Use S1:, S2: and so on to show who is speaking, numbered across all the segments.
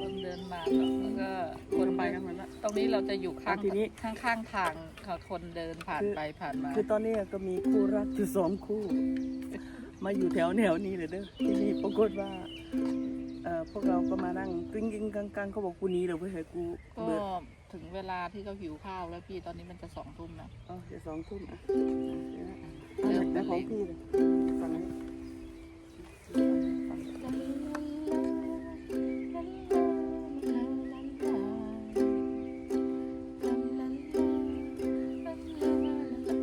S1: คนเดินมาแล้วก็คนไปกันหมดแล้วตรงนี้เราจะอยู่ข้าง
S2: ทีนี้
S1: ข้างข้างๆทางเขาคนเดินผ่านไปผ่านมา
S2: คือตอนนี้ก็มีคู่รักอยู่สองคู่ มาอยู่แถวแนวนี้เลยเด้อที่นี่ปรากฏว่าเอ่อพวกเราก็มานั่งกริ้งกริ้งกังกังเขาบอกกูหนี้เลยเว้ยเฮ้ยกู
S1: ก็
S2: เบื่อ
S1: ถึงเวลาที่เขาหิวข้าวแล้วพี่ตอนนี้มันจะสองทุ่มแล้ว
S2: อ๋อเดี๋ยวสองทุ่มอะ
S1: เริ่ม
S2: แล้วของพี่เลยฟังนี้ฟัง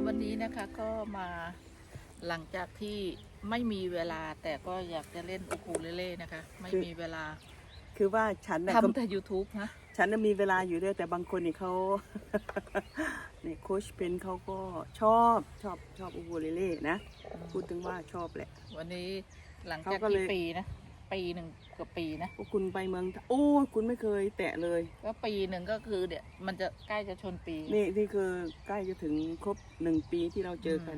S1: วันนี้นะคะก็มาหลังจากที่ไม่มีเวลาแต่ก็อยากจะเล่นอูคูเลเล่นะคะ ไม่มีเวลา
S2: คือว่าฉันน่ะ
S1: ทำ
S2: ก็
S1: แต่ YouTube นะ
S2: ฉันน่ะมีเวลาอยู่ด้วยแต่บางคนนี่เขาเนี่ยโคชเพนเขาก็ชอบชอบชอบอูโวเลเล่นะ พูดถึงว่าชอบแหละ
S1: วันนี้หลังจาก
S2: เขาก็เลย
S1: ที่ปีนะ ปีหนึ่งเกือบปีนะ
S2: พวกคุณไปเมืองโอ้ยคุณไม่เคยแตะเลย
S1: ก็ปีหนึ่งก็คือเดี๋ยวมันจะใกล้จะชนปี
S2: นี่นี่คือใกล้จะถึงครบหนึ่งปีที่เราเจอกัน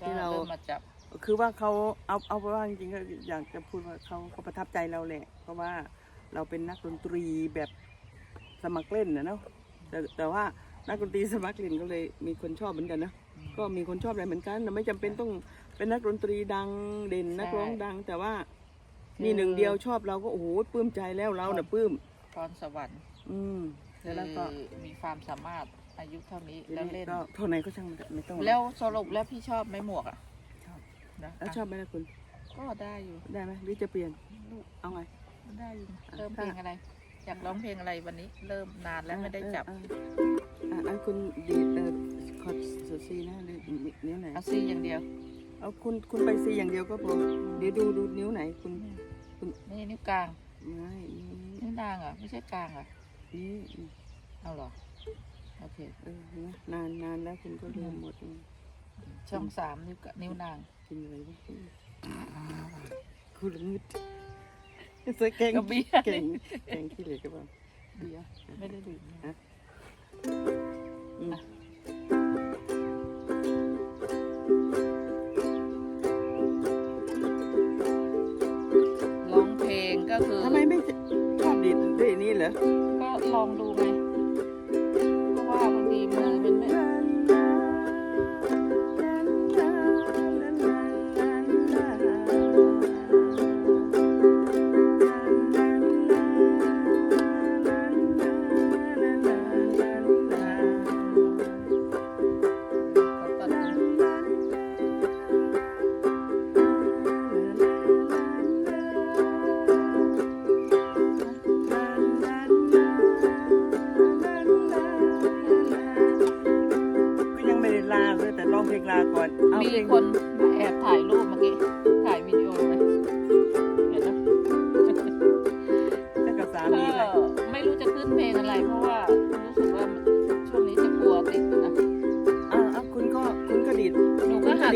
S1: ก็
S2: ที่เรา
S1: เริ่มมาจับ
S2: คือว่าเขาเอาเอาว่าจริงๆก็อยากจะพูดว่าเขาเขาประทับใจเราแหละ เพราะว่าเราเป็นนักดนตรีแบบ สมัครเล่นนะเนาะแต่แต่ว่านักดนตรีสมัครเล่นก็เลยมีคนชอบเหมือนกันนะก็มีคนชอบอะไรเหมือนกันแต่ไม่จำเป็นต้องเป็นนักดนตรีดังเด่นนักร้องดัง แต่ว่ามีหนึ่งเดียวชอบเราก็โอ้โหปลื้มใจแล้วเราเน่ะปลื้ม
S1: พรสวรรค์
S2: อืม
S1: คือ
S2: แล้วก็
S1: มีความสามารถอายุเท่านี้
S2: ที
S1: แล้ว
S2: นี้
S1: เล่น
S2: ก็เท่าไหนก็ช่างมันไม่ต้อง
S1: แล้วสรุปแล้วพี่ชอบไหมหมวกอะ
S2: ชอบ
S1: นะ
S2: แล้วชอบไหมล่ะคุณ
S1: ก็ได้อยู่
S2: ได้ไหมหรือจะเปลี่ยนเอาไง
S1: ได้อยู่เริ่ม
S2: ค่ะ
S1: เพลงอะไร อยากร้องเพลงอะไรวันนี้ เริ่มนานแล้วไม่ได้จับ
S2: เออเอออะอะคุณดีดเออคอร์ดซีนะหรือนิ้วไหน
S1: เอาซีอย่างเดียว
S2: เอาคุณคุณไปซีอย่างเดียวก็พอเดี๋ยวดูดูนิ้วไหนคุณ
S1: นี่นิ้วกลาง
S2: ไม่นี่
S1: นิ้วนางเหรอะไม่ใช่กลางเหรอะ
S2: นี่นี่
S1: เอาเหรอโอเค
S2: เออเห็นไหมนานนานแล้วคุณก็เริ่มหมดอืม
S1: ช่องสามนิ้วกะนิ้วนาง
S2: กินอะไรวะคุณละงึด เสื้อเก่ง
S1: กระเบีย
S2: เก่งเก่งขี้เหล็กกับเปล่า
S1: เบียร์ไม่ได้ดื่ม
S2: ฮะอืม
S1: ร้องเพลงก็คือ
S2: ทำไมไม่ชอบดีดด้วยนี่เหรอ
S1: ก็ลองดูไงเพราะว่าบาง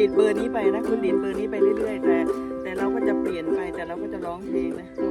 S2: ด
S1: ดีด
S2: เบอร์นี้ไปนะ คุณดีดเบอร์นี้ไปเรื่อย ๆ แต่ แต่เราก็จะเปลี่ยนไปแต่เราก็จะร้องเพลงนะ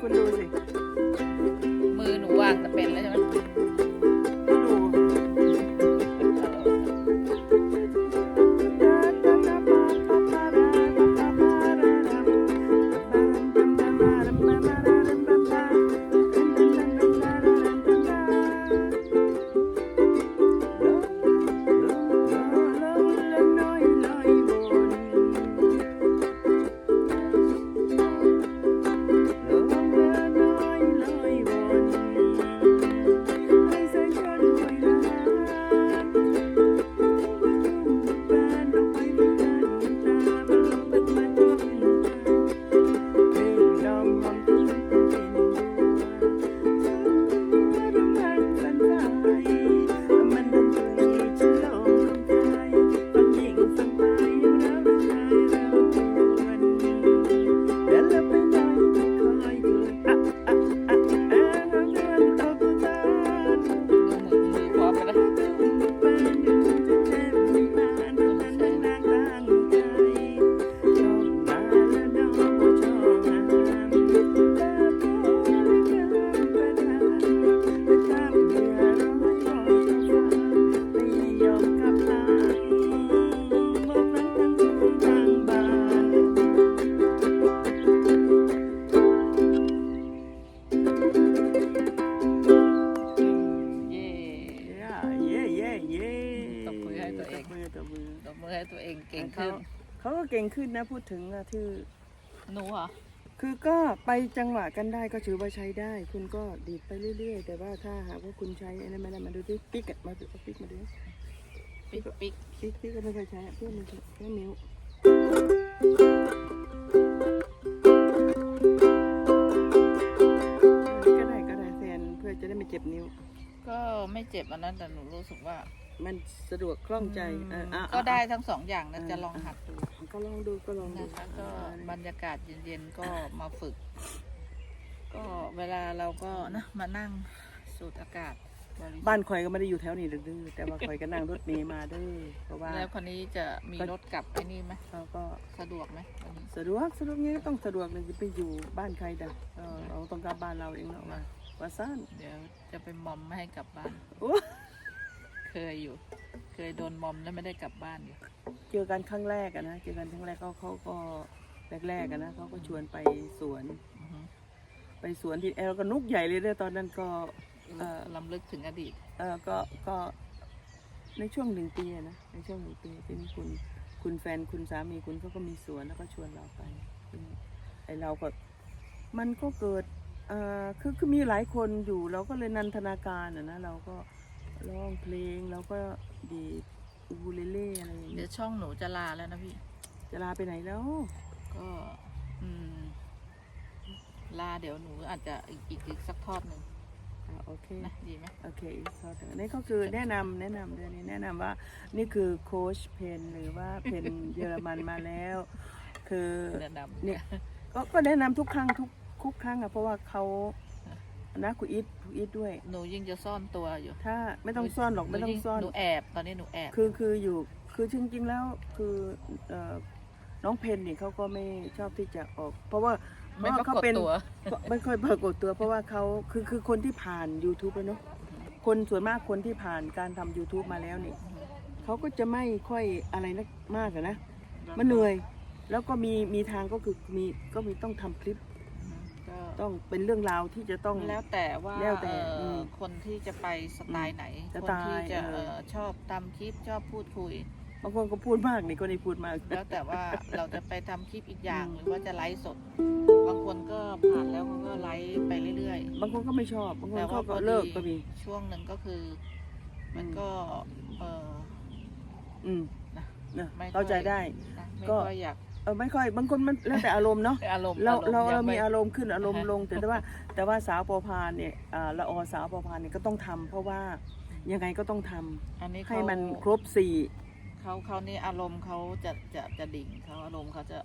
S1: คุ
S2: ณดูสิ
S1: มือหนูวางจะเป็นแล้วใช่ไหม อให้ตัวเอง
S2: ตบมือตบมือ
S1: ตบมือให้ตัวเองเก่งขึ้น
S2: เขาก็เก่งขึ้นนะพูดถึงอะที่
S1: หนูเหรอ
S2: คือก็ไปจังหวะกันได้ก็ถือว่าใช้ได้ คุณก็ดีดไปเรื่อย ๆ แต่ว่าถ้าหากว่าคุณใช้อันนั้นไม่ได้มาดูที่ปิ๊กอะมาดูเอาปิ๊กมาดู
S1: ปิ๊กปิ๊ก
S2: ปิ๊กปิ๊กก็ไม่เคยใช้อะเพื่อนมันแค่นิ้วก็ได้ก็ได้แทนเพื่อจะได้ไม่เจ็บนิ้ว
S1: ก็ไม่เจ็บอันนั้นแต่หนูรู้สึกว่า
S2: มันสะดวกคล่องใจเอออะ
S1: ก็ได้
S2: อะ
S1: ทั้งสองอย่างนะ
S2: เออ
S1: จะลองหัดดู
S2: ก็ลองดูก็ลองดู
S1: นะคะก็บรรยากาศเย็นๆก็มาฝึก ก็เวลาเราก็นะมานั่งสูดอากาศบริสุทธิ์
S2: บ้านคอยก็ไม่ได้อยู่แถวนี้ดื้อๆแต่ว่าคอยก็นั่งรถเมล์มาเด้อเพราะว่า
S1: แล้วคนนี้จะมีรถกลับไอ้นี่ไหม
S2: เขาก็
S1: สะดวกไหมวันนี้
S2: สะดวกสะดวกนี้ก็ต้องสะดวกเลยจะไปอยู่บ้านใครดักเราต้องกลับบ้านเราเองเนาะว่าว่าสั้น
S1: เดี๋ยวจะไปมอมไม่ให้กลับบ้าน
S2: โอ้
S1: เคยอยู่ เคยโดนมอมแล้วไม่ได้กลับบ้านอยู่
S2: เจอกันครั้งแรกอะนะเจอกันครั้งแรกเขาเขาก็แรกๆอะนะเขาก็ชวนไปสวน
S1: อือฮึ
S2: ไปสวนที่แอลก็นุกใหญ่เลยเด้อตอนนั้นก็ เอ่อ
S1: ลำลึกถึงอดีต
S2: เออก็ก็ในช่วงหนึ่งปีอะนะในช่วงหนึ่งปีที่นี่คุณคุณแฟนคุณสามีคุณเขาก็มีสวนแล้วก็ชวนเราไปอืมไอเราก็มันก็เกิดเอ่อคือคือมีหลายคนอยู่เราก็เลยนันทนาการอะนะเราก็ ร้องเพลงเราก็ดีดอูคูเลเล่อะไรอย่าง
S1: เดี๋
S2: เงี้
S1: ยวยช่องหนูจะลาแล้วนะพี่
S2: จะลาไปไหนแล้ว
S1: ก็อืมลาเดี๋ยวหนูอาจจะอีกอีกอีกสักทอดหนึ่ง
S2: อะโอเค
S1: นะดีไหม
S2: โอเคอีกข้อหนึ่งอันนี้ก็คือแนะนำแนะนำเดือนนี้แนะนำว่านี่คือโค้ชเพนหรือว่าเพนเยอรมันมาแล้ว คือ
S1: แนะนำ
S2: เนี่ย ก็ก็แนะนำทุกครั้งทุกทุกครั้งอะเพราะว่าเขา นะคุณอีทคุณอีทด้วย
S1: หนูยิ่งจะซ่อนตัวอยู่
S2: ถ้าไม่ต้องซ่อนหรอกไม่ต้องซ่อน
S1: หนูแอบตอนนี้หนูแอบ
S2: คือคืออยู่คือจริงๆแล้วคือเอ่อน้องเพนนี่เขาก็ไม่ชอบที่จะออก เพราะว่าเพ
S1: ไม่
S2: ราะว่า
S1: ปรา
S2: เขา
S1: กฏ
S2: เป็น
S1: ตัว
S2: ไม่ค่อยปรากฏตัว เพราะว่าเขาคือคือคนที่ผ่าน YouTube แล้วเนาะคนส่วนมากคนที่ผ่านการทำ YouTube มาแล้วนี่เขาก็จะไม่ค่อยอะไรนักมากอะนะมันเหนื่อย แล้วก็มีมีทางก็คือมีก็มีต้องทำคลิป
S1: ก็
S2: ต้องเป็นเรื่องราวที่จะต้อง
S1: แล้วแต่ว่า
S2: แล้วแต่
S1: เอ่ออ
S2: ม
S1: คนที่จะไปสไตล์ไหน
S2: ส
S1: คน
S2: ไตล์
S1: ที่จะ
S2: เออ
S1: เอ่อชอบทำคลิปชอบพูดคุย
S2: บางคนก็พูดมากนี่ก็ได้พูดมาก
S1: แล้วแต่ว่าเราจะไปทำคลิปอีกอย่าง
S2: อืม
S1: หรือว่าจะไลฟ์สด บางคนก็ผ่านแล้วเขาก็ไลฟ์ไปเรื่อย
S2: บางคนก็ไม่ชอบ บาง
S1: ๆ
S2: คน
S1: แต่
S2: เขา
S1: ว่า
S2: ก็
S1: พอ
S2: เลิก
S1: ดี
S2: ก็มี
S1: ช่วงหนึ่งก็คือ มัน
S2: อืม
S1: ก็เออ
S2: อืม
S1: นะ
S2: เนอะ
S1: ไม่ค่อย
S2: เข้าใจได้
S1: นะไม่
S2: ก็
S1: ค่อยอยาก
S2: เออไม่ค่อยบางคนมันแล้วแต่อารมณ์เนาะ
S1: อารมณ์
S2: เรา
S1: อ
S2: เรา
S1: ณ์
S2: เรา
S1: ยัง
S2: มี
S1: ไอา
S2: รมณ์ขึ้นอารมณ์
S1: อ่าฮะ
S2: ลงแต่ว่า แต่ว่าสาวปอพานเนี่ยอ่าละออสาวปอพานเนี่ยก็ต้องทำเพราะว่ายังไงก็ต้องทำ
S1: อันนี้
S2: ให้
S1: เขา
S2: มันครบสี่
S1: เขาเขานี่อารมณ์เขาจะจะจะดิ่งเขาอารมณ์เขาจะ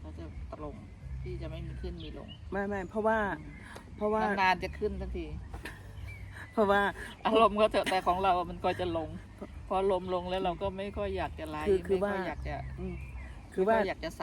S1: เขาจะตรงที่จะไม่มีขึ้นมีลง
S2: ไม่ไม่เพราะว่า เพราะว่านา
S1: นๆจะขึ้นทันที
S2: เพราะว่า
S1: อารมณ์เขาเถอะแต่ของเราอะมันก็จะลง พอลมลงแล้วเราก็ไม่ค่อยอยากจะไลฟ์
S2: คือคือ
S1: ไม่
S2: ว่า
S1: ค่อยอยากจะ
S2: คือว่า
S1: อยากจะสัก